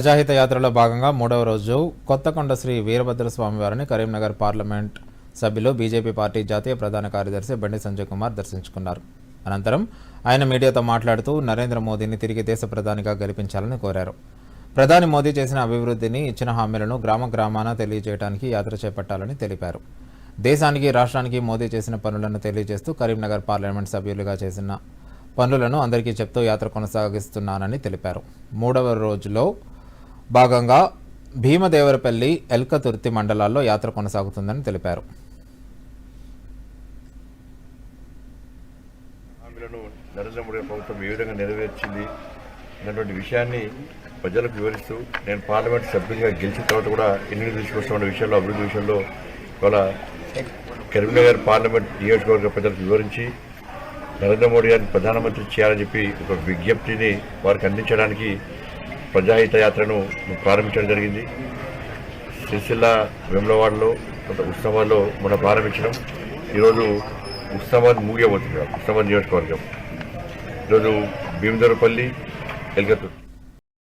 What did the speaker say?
ప్రజాహిత యాత్రలో భాగంగా మూడవ రోజు కొత్తకొండ శ్రీ వీరభద్ర స్వామి వారిని కరీంనగర్ పార్లమెంట్ సభ్యులు బీజేపీ పార్టీ జాతీయ ప్రధాన కార్యదర్శి బండి సంజయ్ కుమార్ దర్శించుకున్నారు. అనంతరం ఆయన మీడియాతో మాట్లాడుతూ నరేంద్ర మోదీని తిరిగి దేశ ప్రధానిగా గెలిపించాలని కోరారు. ప్రధాని మోదీ చేసిన అభివృద్ధిని ఇచ్చిన హామీలను గ్రామ గ్రామాన తెలియజేయడానికి యాత్ర చేపట్టాలని తెలిపారు. దేశానికి రాష్ట్రానికి మోదీ చేసిన పనులను తెలియజేస్తూ కరీంనగర్ పార్లమెంట్ సభ్యులుగా చేసిన పనులను అందరికీ చెప్తూ యాత్ర కొనసాగిస్తున్నానని తెలిపారు. మూడవ రోజులో భాగంగా భీమదేవరపల్లి ఎల్కతుర్తి మండలాల్లో యాత్ర కొనసాగుతుందని తెలిపారు. నరేంద్ర మోడీ ప్రభుత్వం ఏ విధంగా నెరవేర్చింది అన్నటువంటి విషయాన్ని ప్రజలకు వివరిస్తూ నేను పార్లమెంట్ సభ్యునిగా గెలిచిన తర్వాత కూడా ఎన్నికలు తీసుకొస్తున్న విషయంలో అభివృద్ధి విషయంలో ఇవాళ కరీంనగర్ పార్లమెంట్ నియోజకవర్గ ప్రజలకు వివరించి నరేంద్ర మోడీ గారిని ప్రధానమంత్రి చేయాలని చెప్పి ఒక విజ్ఞప్తిని వారికి అందించడానికి ప్రజాహిత యాత్రను ప్రారంభించడం జరిగింది. సిరిసిల్ల వెమ్లవాడలో ఉత్సవాల్లో మనం ప్రారంభించడం. ఈరోజు ఉత్సవాన్ని ముగియబోతుంది ఉత్సవ నియోజకవర్గం. ఈరోజు భీమదరపల్లి ఎల్గతూరు